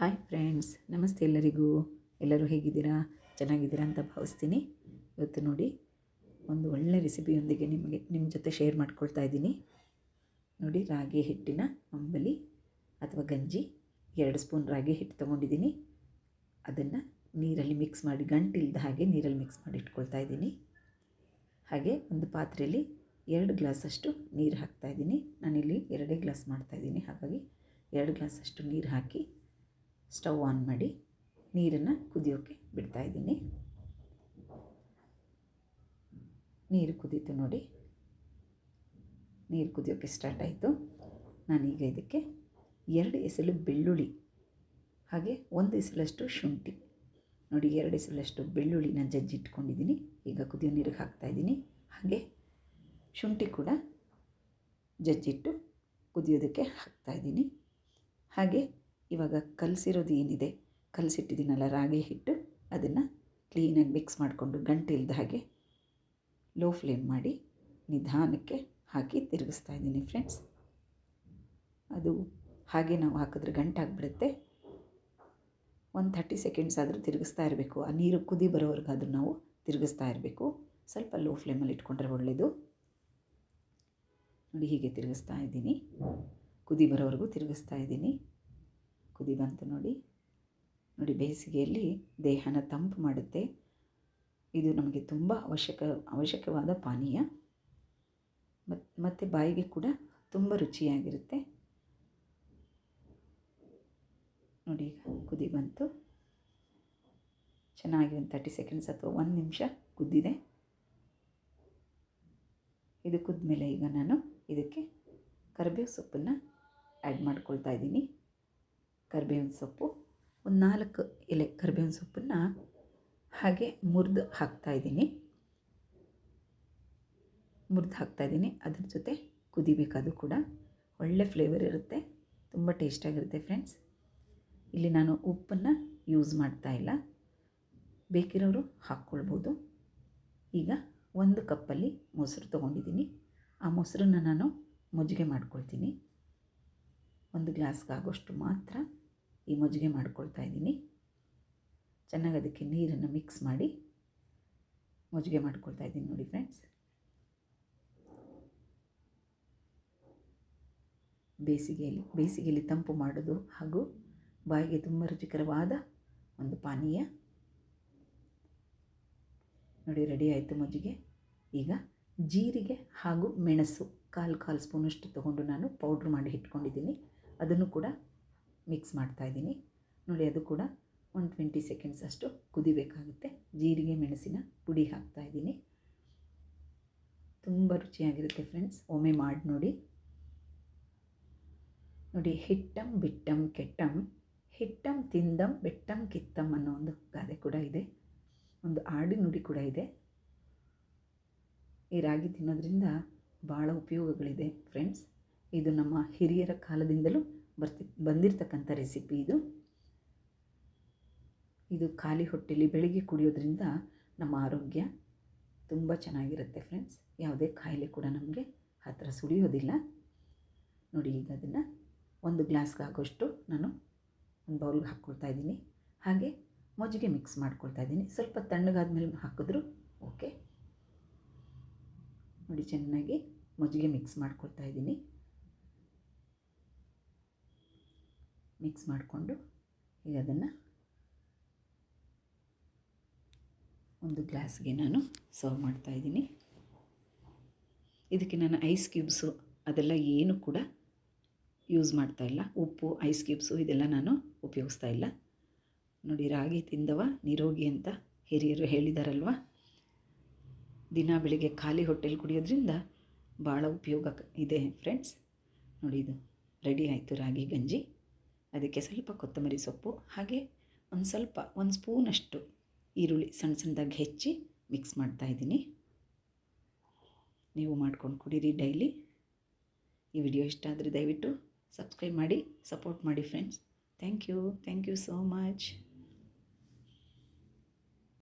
Hi friends, ನಮಸ್ತೆ ಎಲ್ಲರಿಗೂ. ಎಲ್ಲರೂ ಹೇಗಿದ್ದೀರಾ? ಚೆನ್ನಾಗಿದ್ದೀರಾ ಅಂತ ಭಾವಿಸ್ತೀನಿ. ಇವತ್ತು ನೋಡಿ, ಒಂದು ಒಳ್ಳೆ ರೆಸಿಪಿಯೊಂದಿಗೆ ನಿಮಗೆ ನಿಮ್ಮ ಜೊತೆ ಶೇರ್ ಮಾಡ್ಕೊಳ್ತಾ ಇದ್ದೀನಿ. ನೋಡಿ, ರಾಗಿ ಹಿಟ್ಟಿನ ಅಂಬಲಿ ಅಥವಾ ಗಂಜಿ, ಎರಡು ಸ್ಪೂನ್ ರಾಗಿ ಹಿಟ್ಟು ತೊಗೊಂಡಿದ್ದೀನಿ. ಅದನ್ನು ನೀರಲ್ಲಿ ಮಿಕ್ಸ್ ಮಾಡಿ, ಗಂಟಿಲ್ದ ಹಾಗೆ ನೀರಲ್ಲಿ ಮಿಕ್ಸ್ ಮಾಡಿ ಇಟ್ಕೊಳ್ತಾ ಇದ್ದೀನಿ. ಹಾಗೆ ಒಂದು ಪಾತ್ರೆಯಲ್ಲಿ ಎರಡು ಗ್ಲಾಸಷ್ಟು ನೀರು ಹಾಕ್ತಾಯಿದ್ದೀನಿ ನಾನಿಲ್ಲಿ ಎರಡೇ ಗ್ಲಾಸ್ ಮಾಡ್ತಾಯಿದ್ದೀನಿ ಹಾಗಾಗಿ ಎರಡು ಗ್ಲಾಸಷ್ಟು ನೀರು ಹಾಕಿ ಸ್ಟವ್ ಆನ್ ಮಾಡಿ ನೀರನ್ನು ಕುದಿಯೋಕ್ಕೆ ಬಿಡ್ತಾಯಿದ್ದೀನಿ ನೀರು ಕುದೀತು ನೋಡಿ. ನೀರು ಕುದಿಯೋಕ್ಕೆ ಸ್ಟಾರ್ಟ್ ಆಯಿತು. ನಾನೀಗ ಇದಕ್ಕೆ ಎರಡು ಎಸಲು ಬೆಳ್ಳುಳ್ಳಿ, ಹಾಗೆ ಒಂದು ಎಸಲಷ್ಟು ಶುಂಠಿ. ನೋಡಿ, ಎರಡು ಬೆಳ್ಳುಳ್ಳಿ ಬೆಳ್ಳುಳ್ಳಿನ ಜಜ್ಜಿಟ್ಕೊಂಡಿದ್ದೀನಿ. ಈಗ ಕುದಿಯೋ ನೀರಿಗೆ ಹಾಕ್ತಾಯಿದ್ದೀನಿ ಹಾಗೆ ಶುಂಠಿ ಕೂಡ ಜಜ್ಜಿಟ್ಟು ಕುದಿಯೋದಕ್ಕೆ ಹಾಕ್ತಾಯಿದ್ದೀನಿ ಹಾಗೆ ಇವಾಗ ಕಲಸಿರೋದು ಏನಿದೆ? ಕಲಸಿಟ್ಟಿದ್ದೀನಲ್ಲ, ರಾಗಿ ಹಿಟ್ಟು. ಅದನ್ನು ಕ್ಲೀನಾಗಿ ಮಿಕ್ಸ್ ಮಾಡಿಕೊಂಡು ಗಂಟೆ ಇಲ್ಲದ ಹಾಗೆ ಲೋ ಫ್ಲೇಮ್ ಮಾಡಿ ನಿಧಾನಕ್ಕೆ ಹಾಕಿ ತಿರುಗಿಸ್ತಾ ಇದ್ದೀನಿ ಫ್ರೆಂಡ್ಸ್ ಅದು ಹಾಗೆ ನಾವು ಹಾಕಿದ್ರೆ ಗಂಟಾಗ್ಬಿಡುತ್ತೆ ಒಂದು ಥರ್ಟಿ ಸೆಕೆಂಡ್ಸ್ ಆದರೂ ತಿರುಗಿಸ್ತಾ ಇರಬೇಕು. ಆ ನೀರು ಕುದಿ ಬರೋವರೆಗಾದರೂ ನಾವು ತಿರುಗಿಸ್ತಾ ಇರಬೇಕು. ಸ್ವಲ್ಪ ಲೋ ಫ್ಲೇಮಲ್ಲಿ ಇಟ್ಕೊಂಡ್ರೆ ಒಳ್ಳೆಯದು ನೋಡಿ ಹೀಗೆ ತಿರುಗಿಸ್ತಾ ಇದ್ದೀನಿ. ಕುದಿ ಬರೋವರೆಗೂ ತಿರುಗಿಸ್ತಾ ಇದ್ದೀನಿ. ಕುದಿ ಬಂತು ನೋಡಿ ನೋಡಿ ಬೇಸಿಗೆಯಲ್ಲಿ ದೇಹನ ತಂಪು ಮಾಡುತ್ತೆ. ಇದು ನಮಗೆ ತುಂಬ ಅವಶ್ಯಕ, ಅವಶ್ಯಕವಾದ ಪಾನೀಯ. ಮತ್ತು ಬಾಯಿಗೆ ಕೂಡ ತುಂಬ ರುಚಿಯಾಗಿರುತ್ತೆ. ನೋಡಿ ಈಗ ಕುದಿ ಬಂತು ಚೆನ್ನಾಗಿ ಒಂದು ತರ್ಟಿ ಸೆಕೆಂಡ್ಸ್ ಅಥವಾ ಒಂದು ನಿಮಿಷ ಕುದ್ದಿದೆ. ಇದು ಕುದ್ದ ಮೇಲೆ ಈಗ ನಾನು ಇದಕ್ಕೆ ಕರಿಬೇವು ಸೊಪ್ಪನ್ನು ಆ್ಯಡ್ ಮಾಡ್ಕೊಳ್ತಾ ಇದ್ದೀನಿ. ಕರಿಬೇವಿನ ಸೊಪ್ಪು, ಒಂದು ನಾಲ್ಕು ಎಲೆ ಕರಿಬೇವಿನ ಸೊಪ್ಪನ್ನು ಹಾಗೆ ಮುರಿದು ಹಾಕ್ತಾಯಿದ್ದೀನಿ ಮುರಿದು ಹಾಕ್ತಾಯಿದ್ದೀನಿ ಅದ್ರ ಜೊತೆ ಕುದಿಬೇಕದು ಕೂಡ ಒಳ್ಳೆ ಫ್ಲೇವರ್ ಇರುತ್ತೆ, ತುಂಬ ಟೇಸ್ಟಾಗಿರುತ್ತೆ ಫ್ರೆಂಡ್ಸ್ ಇಲ್ಲಿ ನಾನು ಉಪ್ಪನ್ನು ಯೂಸ್ ಮಾಡ್ತಾ ಇಲ್ಲ. ಬೇಕಿರೋರು ಹಾಕ್ಕೊಳ್ಬೋದು. ಈಗ ಒಂದು ಕಪ್ಪಲ್ಲಿ ಮೊಸರು ತೊಗೊಂಡಿದ್ದೀನಿ. ಆ ಮೊಸರನ್ನು ನಾನು ಮಜ್ಜಿಗೆ ಮಾಡ್ಕೊಳ್ತೀನಿ. ಒಂದು ಗ್ಲಾಸ್ಗಾಗೋಷ್ಟು ಮಾತ್ರ. ಈ ಮಜ್ಜಿಗೆ ಮಾಡ್ಕೊಳ್ತಾ ಇದ್ದೀನಿ. ಚೆನ್ನಾಗಿ ಅದಕ್ಕೆ ನೀರನ್ನು ಮಿಕ್ಸ್ ಮಾಡಿ ಮಜ್ಜಿಗೆ ಮಾಡ್ಕೊಳ್ತಾ ಇದ್ದೀನಿ ನೋಡಿ ಫ್ರೆಂಡ್ಸ್ ಬೇಸಿಗೆಯಲ್ಲಿ ಬೇಸಿಗೆಯಲ್ಲಿ ತಂಪು ಮಾಡೋದು ಹಾಗೂ ಬಾಯಿಗೆ ತುಂಬ ರುಚಿಕರವಾದ ಒಂದು ಪಾನೀಯ. ನೋಡಿ ರೆಡಿ ಆಯಿತು ಮಜ್ಜಿಗೆ. ಈಗ ಜೀರಿಗೆ ಹಾಗೂ ಮೆಣಸು, ಕಾಲು ಕಾಲು ಸ್ಪೂನಷ್ಟು ತೊಗೊಂಡು ನಾನು ಪೌಡ್ರ್ ಮಾಡಿ ಇಟ್ಕೊಂಡಿದ್ದೀನಿ. ಅದನ್ನು ಕೂಡ ಮಿಕ್ಸ್ ಮಾಡ್ತಾ ಇದ್ದೀನಿ. ನೋಡಿ, ಅದು ಕೂಡ ಒಂದು ಟ್ವೆಂಟಿ ಸೆಕೆಂಡ್ಸ್ ಅಷ್ಟು ಕುದಿಬೇಕಾಗುತ್ತೆ. ಜೀರಿಗೆ, ಮೆಣಸಿನ ಪುಡಿ ಹಾಕ್ತಾಯಿದ್ದೀನಿ ತುಂಬ ರುಚಿಯಾಗಿರುತ್ತೆ ಫ್ರೆಂಡ್ಸ್ ಒಮ್ಮೆ ಮಾಡಿ ನೋಡಿ. ನೋಡಿ, ಹಿಟ್ಟಂ, ಬಿಟ್ಟಂ, ಕೆಟ್ಟಂ, ಹಿಟ್ಟಂ, ತಿಂದಂ, ಬೆಟ್ಟಂ, ಕಿತ್ತಂ ಅನ್ನೋ ಒಂದು ಗಾದೆ ಕೂಡ ಇದೆ. ಒಂದು ಆಡಿ ನುಡಿ ಕೂಡ ಇದೆ. ಈ ರಾಗಿ ತಿನ್ನೋದ್ರಿಂದ ಭಾಳ ಉಪಯೋಗಗಳಿದೆ ಫ್ರೆಂಡ್ಸ್ ಇದು ನಮ್ಮ ಹಿರಿಯರ ಕಾಲದಿಂದಲೂ ಬರ್ತಿ, ಬಂದಿರತಕ್ಕಂಥ ರೆಸಿಪಿ ಇದು. ಇದು ಖಾಲಿ ಹೊಟ್ಟೆಲಿ ಬೆಳಿಗ್ಗೆ ಕುಡಿಯೋದ್ರಿಂದ ನಮ್ಮ ಆರೋಗ್ಯ ತುಂಬ ಚೆನ್ನಾಗಿರುತ್ತೆ ಫ್ರೆಂಡ್ಸ್ ಯಾವುದೇ ಕಾಯಿಲೆ ಕೂಡ ನಮಗೆ ಹತ್ತಿರ ಸುಳಿಯೋದಿಲ್ಲ. ನೋಡಿ ಈಗ ಅದನ್ನು ಒಂದು ಗ್ಲಾಸ್ಗೆ ಆಗೋಷ್ಟು ನಾನು ಒಂದು ಬೌಲ್ಗೆ ಹಾಕ್ಕೊಳ್ತಾ ಇದ್ದೀನಿ. ಹಾಗೆ ಮಜ್ಜಿಗೆ ಮಿಕ್ಸ್ ಮಾಡ್ಕೊಳ್ತಾ ಇದ್ದೀನಿ. ಸ್ವಲ್ಪ ತಣ್ಣಗಾದ್ಮೇಲೆ ಹಾಕಿದ್ರು ಓಕೆ ನೋಡಿ ಚೆನ್ನಾಗಿ ಮಜ್ಜಿಗೆ ಮಿಕ್ಸ್ ಮಾಡ್ಕೊಳ್ತಾ ಇದ್ದೀನಿ. ಮಿಕ್ಸ್ ಮಾಡಿಕೊಂಡು ಈಗ ಅದನ್ನು ಒಂದು ಗ್ಲಾಸ್ಗೆ ನಾನು ಸರ್ವ್ ಮಾಡ್ತಾಯಿದ್ದೀನಿ ಇದಕ್ಕೆ ನಾನು ಐಸ್ ಕ್ಯೂಬ್ಸು ಅದೆಲ್ಲ ಏನು ಕೂಡ ಯೂಸ್ ಮಾಡ್ತಾ ಇಲ್ಲ. ಉಪ್ಪು, ಐಸ್ ಕ್ಯೂಬ್ಸು ಇದೆಲ್ಲ ನಾನು ಉಪಯೋಗಿಸ್ತಾ ಇಲ್ಲ. ನೋಡಿ, ರಾಗಿ ತಿಂದವ, ನಿರೋಗಿ ಅಂತ ಹಿರಿಯರು ಹೇಳಿದಾರಲ್ವ? ದಿನ ಬೆಳಿಗ್ಗೆ ಖಾಲಿ ಹೊಟ್ಟೆಲಿ ಕುಡಿಯೋದ್ರಿಂದ ಭಾಳ ಉಪಯೋಗ ಇದೆ ಫ್ರೆಂಡ್ಸ್. ನೋಡಿ, ಇದು ರೆಡಿ ಆಯಿತು ರಾಗಿ ಗಂಜಿ. ಅದಕ್ಕೆ ಸ್ವಲ್ಪ ಕೊತ್ತಂಬರಿ ಸೊಪ್ಪು, ಹಾಗೆ ಒಂದು ಸ್ವಲ್ಪ, ಒಂದು ಸ್ಪೂನಷ್ಟು ಈರುಳ್ಳಿ ಸಣ್ಣ ಸಣ್ಣದಾಗಿ ಹೆಚ್ಚಿ ಮಿಕ್ಸ್ ಮಾಡ್ತಾಯಿದ್ದೀನಿ ನೀವು ಮಾಡ್ಕೊಂಡು ಕುಡೀರಿ ಡೈಲಿ. ಈ ವಿಡಿಯೋ ಇಷ್ಟ ಆದರೆ ದಯವಿಟ್ಟು ಸಬ್ಸ್ಕ್ರೈಬ್ ಮಾಡಿ ಸಪೋರ್ಟ್ ಮಾಡಿ friends thank you thank you so much